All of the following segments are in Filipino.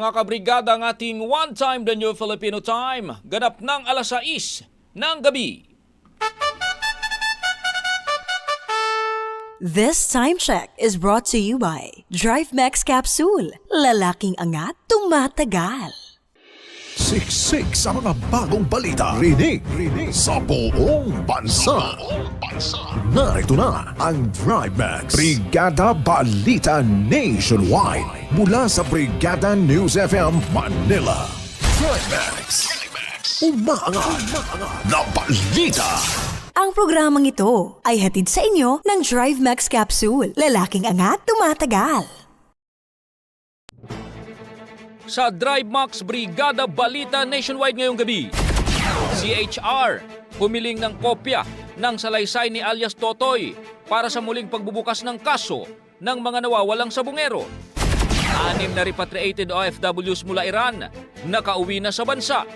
Mga kabrigada ang ating One Time the New Filipino Time, ganap ng alas 6 ng gabi. This time check is brought to you by Drive Max Capsule. Lalaking angat, tumatagal. Siksik sa mga bagong balita. Rinig, rinig sa buong bansa. Narito na ang Drive Max. Brigada Balita Nationwide. Mula sa Brigada News FM Manila. Drive Max. Umaangat na balita. Ang programang ito ay hatid sa inyo ng Drive Max Capsule. Lalaking angat, tumatagal. Sa Drive Max Brigada Balita Nationwide ngayong gabi, CHR humiling ng kopya ng salaysay ni alias Totoy para sa muling pagbubukas ng kaso ng mga nawawalang sabungero. Anim na repatriated OFWs mula Iran nakauwi na sa bansa.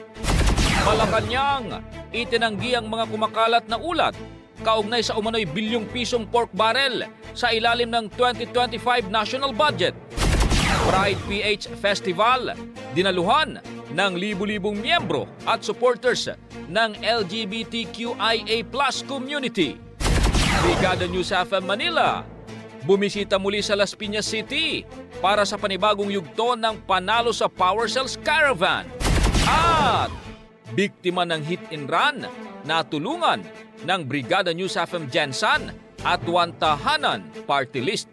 Malacanang, itinanggi ang mga kumakalat na ulat kaugnay sa umano'y bilyong pisong pork barrel sa ilalim ng 2025 national budget. Pride PH Festival, dinaluhan ng libu-libong miyembro at supporters ng LGBTQIA plus community. Brigada News FM Manila, bumisita muli sa Las Piñas City para sa panibagong yugto ng panalo sa Power Cells Caravan. At biktima ng hit and run na tulungan ng Brigada News FM Jensen at Wantahanan Party List.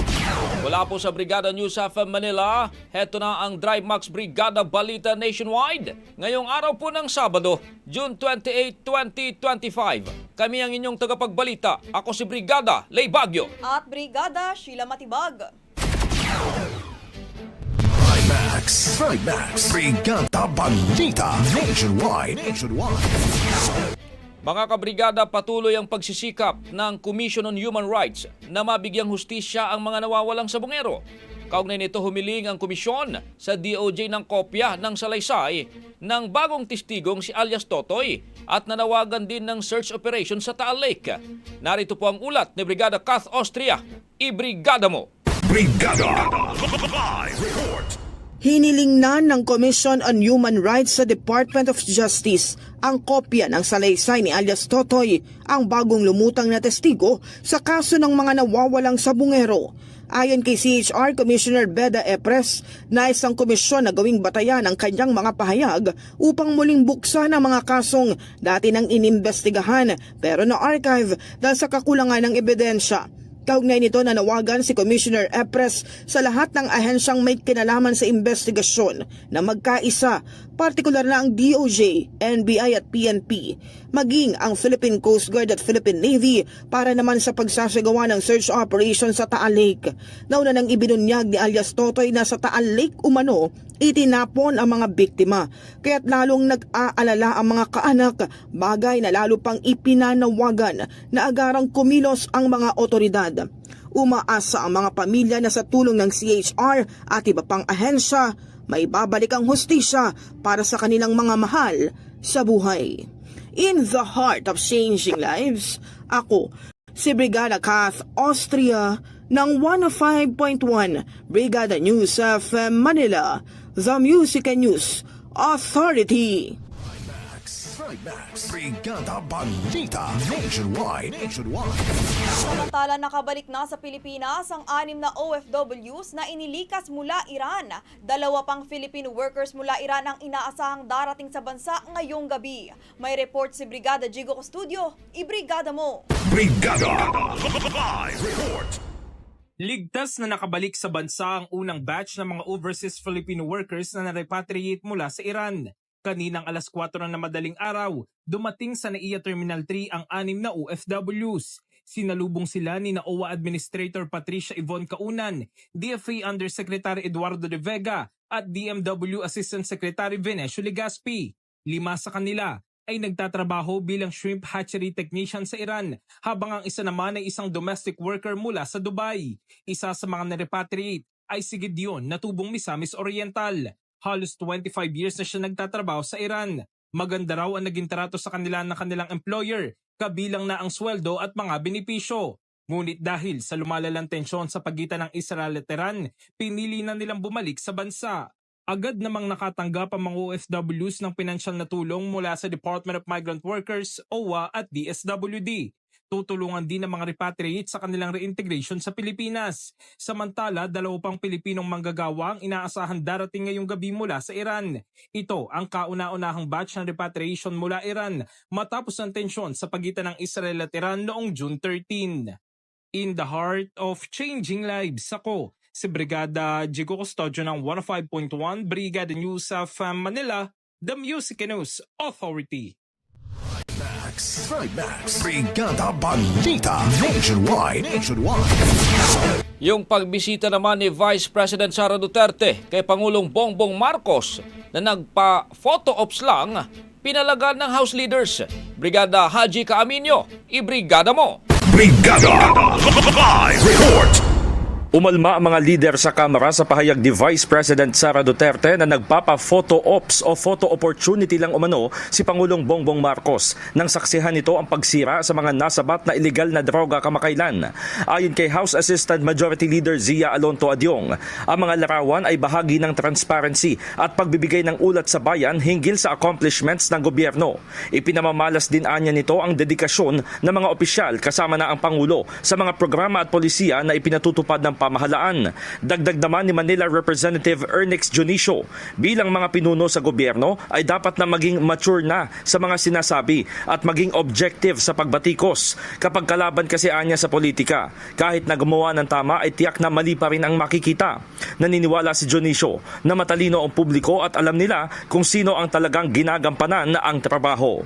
Wala po sa Brigada News FM Manila, heto na ang Drive Max Brigada Balita Nationwide. Ngayong araw po ng Sabado, June 28, 2025. Kami ang inyong tagapagbalita. Ako si Brigada Lay Bagyo. at Brigada Sheila Matibag. Drive Max. Drive Max. Brigada Balita Nationwide. Nationwide. Mga kabrigada, patuloy ang pagsisikap ng Commission on Human Rights na mabigyang hustisya ang mga nawawalang sabungero. Kaugnay nito humiling ang komisyon sa DOJ ng kopya ng salaysay ng bagong testigong si alias Totoy at nanawagan din ng search operation sa Taal Lake. Narito po ang ulat ni Brigada Kath Austria. Ibrigada mo! Brigada. Live report. Hiniling na ng Commission on Human Rights sa Department of Justice ang kopya ng salaysay ni alias Totoy, ang bagong lumutang na testigo sa kaso ng mga nawawalang sabungero. Ayon kay CHR Commissioner Beda Epres, nais ang komisyon na gawing batayan ang kanyang mga pahayag upang muling buksan ang mga kasong dati nang inimbestigahan pero na-archive dahil sa kakulangan ng ebidensya. Kaugnay nito nanawagan si Commissioner Epres sa lahat ng ahensyang may kinalaman sa investigasyon na magkaisa, partikular na ang DOJ, NBI at PNP, maging ang Philippine Coast Guard at Philippine Navy para naman sa pagsasagawa ng search operation sa Taal Lake. Nauna nang ibinunyag ni alias Totoy na sa Taal Lake umano, itinapon ang mga biktima, kaya't lalong nag-aalala ang mga kaanak, bagay na lalo pang ipinanawagan na agarang kumilos ang mga otoridad. Umaasa ang mga pamilya na sa tulong ng CHR at iba pang ahensya, may babalik ang hustisya para sa kanilang mga mahal sa buhay. In the heart of changing lives, ako, si Brigada Kath Austria ng 105.1 Brigada News of Manila, The Music and News Authority. Trimax, Brigada Balita Nationwide. Nationwide. Samantala nakabalik na sa Pilipinas ang anim na OFWs na inilikas mula Iran. Dalawa pang Filipino workers mula Iran ang inaasahang darating sa bansa ngayong gabi. May report si Brigada Jigo Studio. Ibrigada mo! Brigada Live Report. Ligtas na nakabalik sa bansa ang unang batch ng mga overseas Filipino workers na na-repatriate mula sa Iran. Kaninang alas 4 na madaling araw, dumating sa NAIA Terminal 3 ang anim na OFWs. Sinalubong sila ni NAOA Administrator Patricia Yvonne Kaunan, DFA Undersecretary Eduardo de Vega at DMW Assistant Secretary Venecio Legaspi. Lima sa kanila ay nagtatrabaho bilang shrimp hatchery technician sa Iran habang ang isa naman ay isang domestic worker mula sa Dubai. Isa sa mga na-repatriate ay si Gideon na tubong Misamis Oriental. Halos 25 years na siya nagtatrabaho sa Iran. Maganda raw ang naging trato sa kanila ng kanilang employer, kabilang na ang sweldo at mga benepisyo. Ngunit dahil sa lumalalang tensyon sa pagitan ng Israel at Iran, pinili na nilang bumalik sa bansa. Agad namang nakatanggap ang mga OFWs ng pinansyal na tulong mula sa Department of Migrant Workers, OWA at DSWD. Tutulungan din ng mga repatriate sa kanilang reintegration sa Pilipinas. Samantala, dalawa pang Pilipinong manggagawa ang inaasahan darating ngayong gabi mula sa Iran. Ito ang kauna-unahang batch ng repatriation mula Iran matapos ang tensyon sa pagitan ng Israel at Iran noong June 13. In the heart of changing lives, ako, si Brigada Jigo Custodio ng 105.1 Brigada News of Manila, The Music News Authority. Trimax, Trimax, Brigada Balita Nationwide. Nationwide. Yung pagbisita naman ni Vice President Sara Duterte kay Pangulong Bongbong Marcos na nagpa-photo ops lang, pinalagan ng House leaders. Brigada Haji Kaaminyo, ibrigada mo! Brigada Live Report. Umalma ang mga lider sa Kamara sa pahayag ni Vice President Sara Duterte na nagpapa-photo ops o photo opportunity lang umano si Pangulong Bongbong Marcos nang saksihan nito ang pagsira sa mga nasabat na ilegal na droga kamakailan. Ayon kay House Assistant Majority Leader Zia Alonto Adyong, ang mga larawan ay bahagi ng transparency at pagbibigay ng ulat sa bayan hinggil sa accomplishments ng gobyerno. Ipinamamalas din anya nito ang dedikasyon ng mga opisyal kasama na ang Pangulo sa mga programa at polisiya na ipinatutupad ng pamahalaan. Dagdag naman ni Manila Representative Ernix Junicio, bilang mga pinuno sa gobyerno ay dapat na maging mature na sa mga sinasabi at maging objective sa pagbatikos. Kapag kalaban kasi anya sa politika, kahit na gumawa ng tama ay tiyak na mali pa rin ang makikita. Naniniwala si Junicio na matalino ang publiko at alam nila kung sino ang talagang ginagampanan na ang trabaho.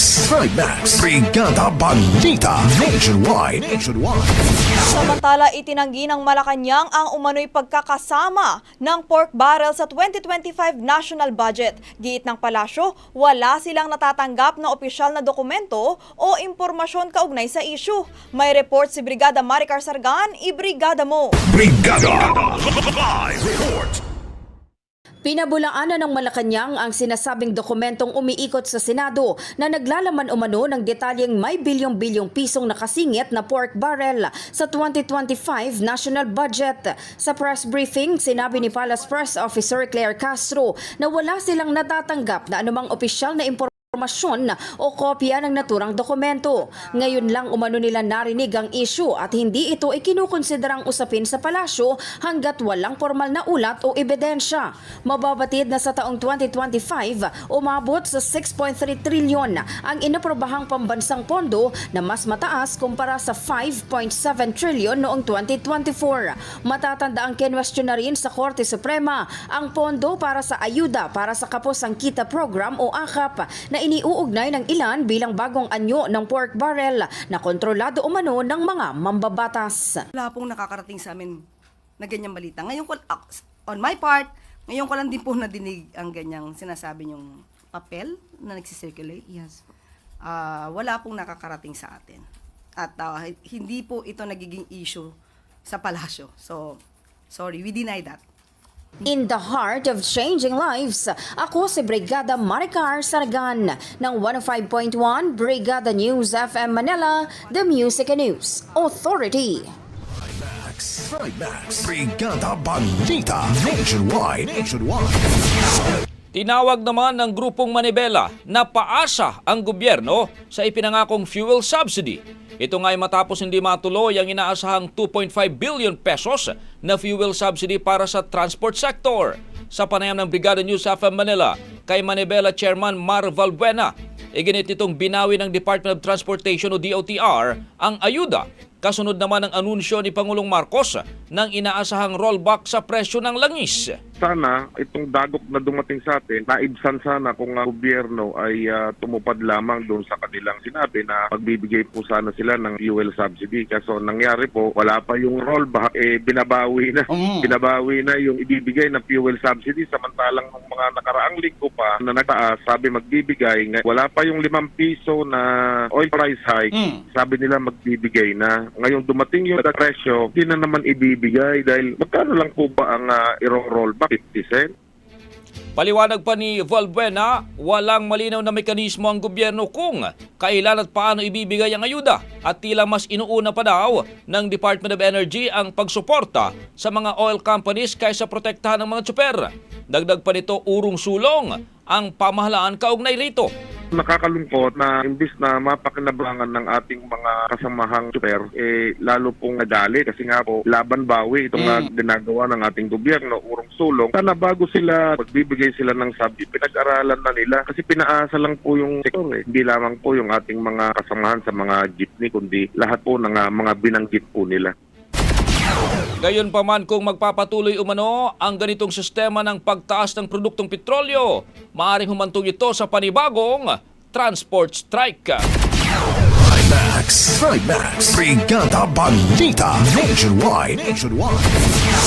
Trimax, Trimax, Brigada Balita Nationwide. Nationwide. Samantala, itinanggi ng Malacanang ang umano'y pagkakasama ng pork barrel sa 2025 national budget. Giit ng palasyo, wala silang natatanggap na opisyal na dokumento o impormasyon kaugnay sa issue. May report si Brigada Maricar Sargan, ibrigada mo! Brigada Live Report. Pinabulaanan ng Malacanang ang sinasabing dokumentong umiikot sa Senado na naglalaman umano ng detalyeng may bilyong-bilyong pisong nakasingit na pork barrel sa 2025 national budget. Sa press briefing, sinabi ni Palace Press Officer Claire Castro na wala silang natatanggap na anumang opisyal na impormasyon impormasyon o kopya ng naturang dokumento. Ngayon lang umano nila narinig ang issue at hindi ito ikinukonsiderang usapin sa palasyo hanggat walang formal na ulat o ebidensya. Mababatid na sa taong 2025, umabot sa 6.3 trilyon ang inaprobahang pambansang pondo na mas mataas kumpara sa 5.7 trilyon noong 2024. Matatanda ang kinwestiyon na rin sa Korte Suprema ang pondo para sa ayuda para sa Kapos ang Kita Program o AKAP na iniuugnay ng ilan bilang bagong anyo ng pork barrel na kontrolado umano ng mga mambabatas. Wala pong nakakarating sa amin na ganyang balita. Ngayon ko, ah, on my part, ngayon ko lang din po nadinig ang ganyang sinasabi yung papel na nagsisirculate. Yes. Ah, wala pong nakakarating sa atin. At ah, hindi po ito nagiging issue sa palasyo. So, sorry, we deny that. In the heart of changing lives, ako si Brigada Maricar Saragan ng 105.1 Brigada News FM Manila, The Music and News Authority. Trimax. Brigada Balita. Nationwide. Nationwide. Tinawag naman ng grupong Manibela na paasa ang gobyerno sa ipinangakong fuel subsidy. Ito nga ay matapos hindi matuloy ang inaasahang 2.5 billion pesos na fuel subsidy para sa transport sector. Sa panayam ng Brigada News FM Manila, kay Manibela Chairman Mar Valbuena, iginit itong binawi ng Department of Transportation o DOTR ang ayuda Kasunod naman ang anunsyo ni Pangulong Marcos ng inaasahang rollback sa presyo ng langis. sana itong dagok na dumating sa atin, naibsan sana kung ang gobyerno ay ah, tumupad lamang doon sa kanilang sinabi na magbibigay po sana sila ng fuel subsidy. Kaso nangyari po, wala pa yung rollback, eh binabawi na. Binabawi na yung ibibigay na fuel subsidy samantalang ng mga nakaraang linggo pa na nagtaas, sabi magbibigay, wala pa yung limang piso na oil price hike, sabi nila magbibigay na. Ngayon dumating yung presyo, hindi na naman ibibigay dahil magkano lang po ba ang uh, iro-roll back? 50 cent? Paliwanag pa ni Valbuena, walang malinaw na mekanismo ang gobyerno kung kailan at paano ibibigay ang ayuda at tila mas inuuna pa daw ng Department of Energy ang pagsuporta sa mga oil companies kaysa protektahan ng mga tsuper. Dagdag pa nito urong sulong ang pamahalaan kaugnay rito. Nakakalungkot na imbis na mapakinabangan ng ating mga kasamahang super, eh lalo pong nagali kasi nga po laban bawi itong nga ginagawa ng ating gobyerno, urong sulong. Sana bago sila magbibigay sila ng sabi, pinag-aralan na nila kasi pinaasa lang po yung sektor eh. Hindi lamang po yung ating mga kasamahan sa mga jeepney kundi lahat po ng ah, mga binanggit po nila. Gayon pa man kung magpapatuloy umano ang ganitong sistema ng pagtaas ng produktong petrolyo, maaaring humantong ito sa panibagong transport strike. Trimax. Trimax. Brigada Balita. Nationwide. Nationwide.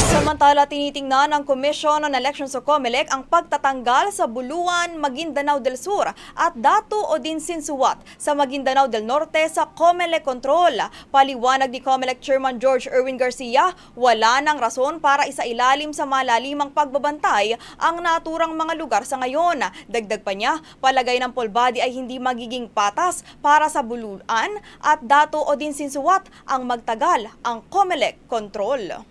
Samantala, tinitingnan ng Commission on Elections o COMELEC ang pagtatanggal sa Buluan, Maguindanao del Sur at Datu o din Sinsuwat sa Maguindanao del Norte sa COMELEC control. Paliwanag ni COMELEC Chairman George Erwin Garcia, wala nang rason para isailalim sa malalimang pagbabantay ang naturang mga lugar sa ngayon. Dagdag pa niya, palagay ng Polbadi ay hindi magiging patas para sa Buluan at Datu o din Sinsuwat ang magtagal ang COMELEC control.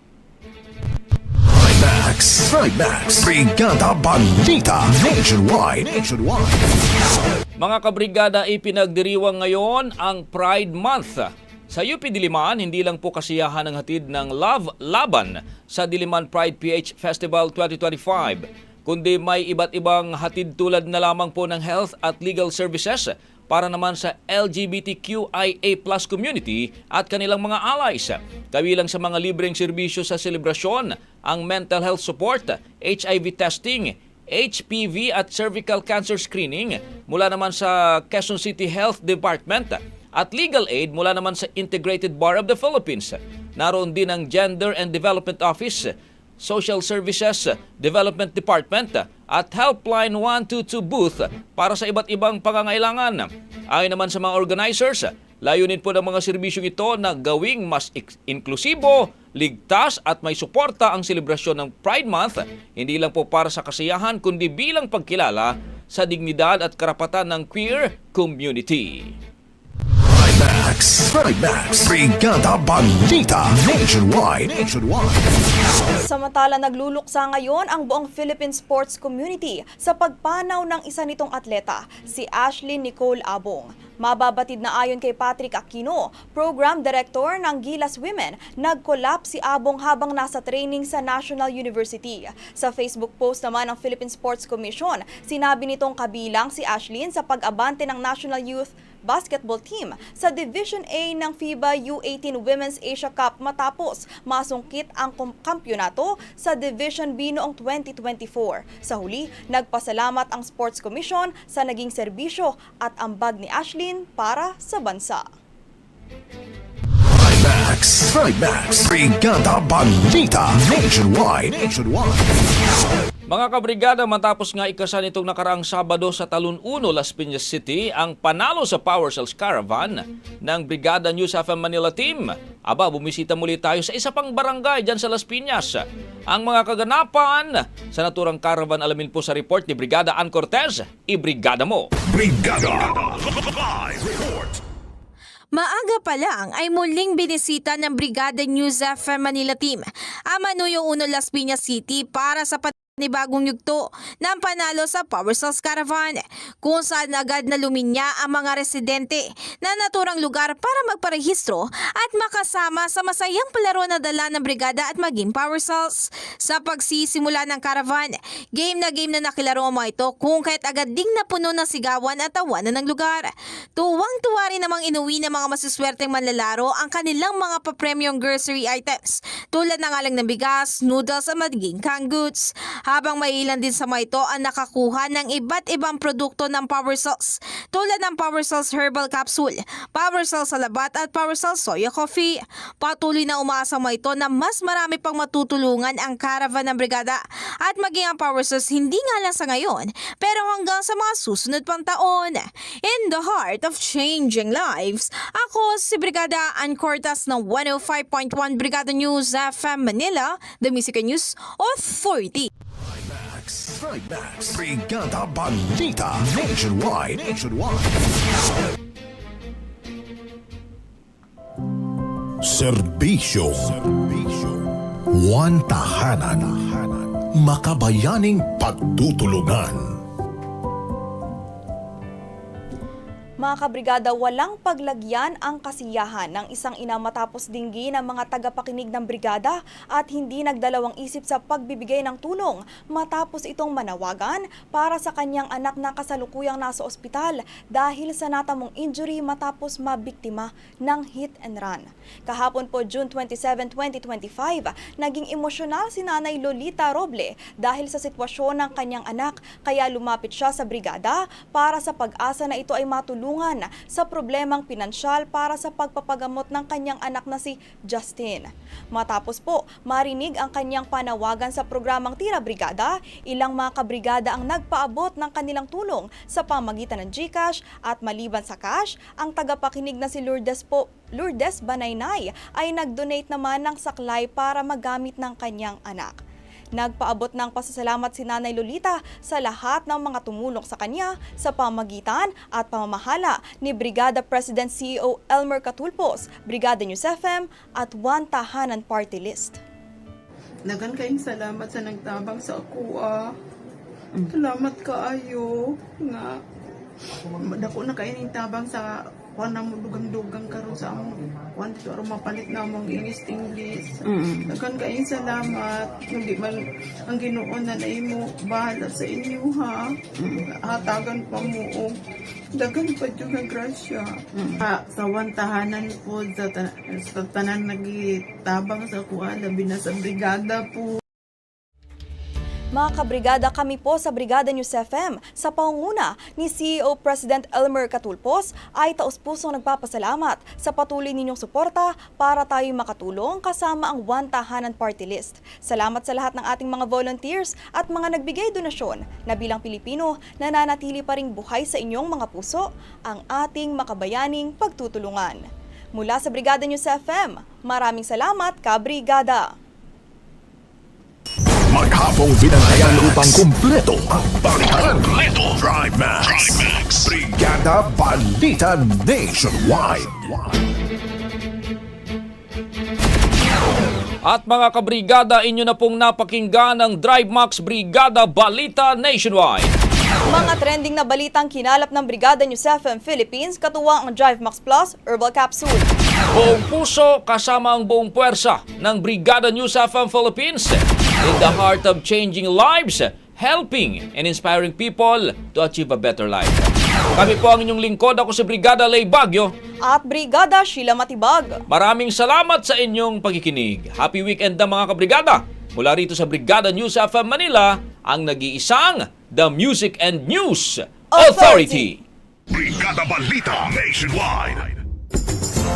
Trimax. Trimax. Brigada Balita. Nationwide. Nationwide. Mga kabrigada, ipinagdiriwang ngayon ang Pride Month. Sa UP Diliman, hindi lang po kasiyahan ang hatid ng Love Laban sa Diliman Pride PH Festival 2025, kundi may iba't ibang hatid tulad na lamang po ng health at legal services para naman sa LGBTQIA plus community at kanilang mga allies. Kabilang sa mga libreng serbisyo sa selebrasyon, ang mental health support, HIV testing, HPV at cervical cancer screening mula naman sa Quezon City Health Department at legal aid mula naman sa Integrated Bar of the Philippines. Naroon din ang Gender and Development Office, Social Services Development Department at Helpline 122 booth para sa iba't ibang pangangailangan. Ayon naman sa mga organizers, Layunin po ng mga serbisyong ito na gawing mas inklusibo, ligtas at may suporta ang selebrasyon ng Pride Month, hindi lang po para sa kasiyahan kundi bilang pagkilala sa dignidad at karapatan ng queer community. Max, Max, Brigada Balita Nationwide. Nationwide. Samantala nagluluksa ngayon ang buong Philippine sports community sa pagpanaw ng isa nitong atleta, si Ashley Nicole Abong. Mababatid na ayon kay Patrick Aquino, Program Director ng Gilas Women, nag-collapse si Abong habang nasa training sa National University. Sa Facebook post naman ng Philippine Sports Commission, sinabi nitong kabilang si Ashlyn sa pag-abante ng National Youth basketball team sa Division A ng FIBA U18 Women's Asia Cup matapos masungkit ang kampyonato sa Division B noong 2024. Sa huli, nagpasalamat ang Sports Commission sa naging serbisyo at ambag ni Ashlyn para sa bansa. Max, Max, Brigada Balita Nationwide. Nationwide. Mga kabrigada, matapos nga ikasan itong nakaraang Sabado sa Talon 1, Las Piñas City, ang panalo sa Power Cells Caravan ng Brigada News FM Manila Team. Aba, bumisita muli tayo sa isa pang barangay dyan sa Las Piñas. Ang mga kaganapan sa naturang caravan alamin po sa report ni Brigada Ann Cortez. I-brigada mo! Brigada Live Report. Maaga pa lang ay muling binisita ng Brigada News FM Manila Team ang Manuyo Uno Las Piñas City para sa panibagong yugto ng panalo sa Power Cells Caravan kung saan agad na luminya ang mga residente na naturang lugar para magparehistro at makasama sa masayang palaro na dala ng brigada at maging Power Cells. Sa pagsisimula ng caravan, game na game na nakilaro ang mga ito kung kahit agad ding napuno ng sigawan at tawanan ng lugar. Tuwang-tuwa rin namang inuwi ng mga masuswerteng manlalaro ang kanilang mga pa-premium grocery items tulad ng alang ng bigas, noodles at magiging canned goods. Habang may ilan din sa mga ito ang nakakuha ng iba't ibang produkto ng Power Cells tulad ng Power Cells Herbal Capsule, Power Cells Salabat at Power Cells Soya Coffee. Patuloy na umaasa mga ito na mas marami pang matutulungan ang caravan ng brigada at maging ang Power Cells hindi nga lang sa ngayon pero hanggang sa mga susunod pang taon. In the heart of changing lives, ako si Brigada Ann Cortas ng 105.1 Brigada News FM Manila, the Music News Authority. Max, Max, Brigada Balita Nationwide. Nationwide. Serbisyo. One tahanan. Makabayaning pagtutulungan. Mga kabrigada, walang paglagyan ang kasiyahan ng isang ina matapos dinggi ng mga tagapakinig ng brigada at hindi nagdalawang isip sa pagbibigay ng tulong matapos itong manawagan para sa kanyang anak na kasalukuyang nasa ospital dahil sa natamong injury matapos mabiktima ng hit and run. Kahapon po June 27, 2025, naging emosyonal si Nanay Lolita Roble dahil sa sitwasyon ng kanyang anak kaya lumapit siya sa brigada para sa pag-asa na ito ay matulungan sa problemang pinansyal para sa pagpapagamot ng kanyang anak na si Justin. Matapos po, marinig ang kanyang panawagan sa programang Tira Brigada, ilang mga kabrigada ang nagpaabot ng kanilang tulong sa pamagitan ng GCash at maliban sa cash, ang tagapakinig na si Lourdes po Lourdes Banaynay ay nag-donate naman ng saklay para magamit ng kanyang anak. Nagpaabot ng pasasalamat si Nanay Lolita sa lahat ng mga tumulong sa kanya sa pamagitan at pamamahala ni Brigada President CEO Elmer Catulpos, Brigada News FM at One Tahanan Party List. Dagan kayong salamat sa nagtabang sa ako ah. Salamat kaayo nga dako na kayo ning tabang sa kuan na mo dugang-dugang karon sa among kuan dito aron mapalit na among English English. Dagan kayong salamat. Hindi man ang Ginoo na naimo bahala sa inyo ha. Hatagan pa mo og dagan pa jud nga grasya. Ah, sa wan tahanan po sa, ta- sa tanan nagitabang sa kuan labi na sa brigada po. Mga kabrigada, kami po sa Brigada News FM sa pangunguna ni CEO President Elmer Catulpos ay taus-pusong nagpapasalamat sa patuloy ninyong suporta para tayo makatulong kasama ang One Tahanan Party List. Salamat sa lahat ng ating mga volunteers at mga nagbigay donasyon na bilang Pilipino nananatili pa ring buhay sa inyong mga puso ang ating makabayaning pagtutulungan. Mula sa Brigada News FM, maraming salamat, Kabrigada! Maghapong binantayan upang kumpleto ang balikan. Kompleto. Drive Max. Brigada Balita Nationwide. At mga kabrigada, inyo na pong napakinggan ang Drive Max Brigada Balita Nationwide. Mga trending na balitang kinalap ng Brigada News FM Philippines katuwang ang Drive Max Plus Herbal Capsule. Buong puso kasama ang buong puwersa ng Brigada News FM Philippines in the heart of changing lives, helping and inspiring people to achieve a better life. Kami po ang inyong lingkod. Ako si Brigada Lay Bagyo. At Brigada Sheila Matibag. Maraming salamat sa inyong pagkikinig. Happy weekend na mga kabrigada. Mula rito sa Brigada News FM Manila, ang nag-iisang The Music and News Authority. Brigada Balita Nationwide.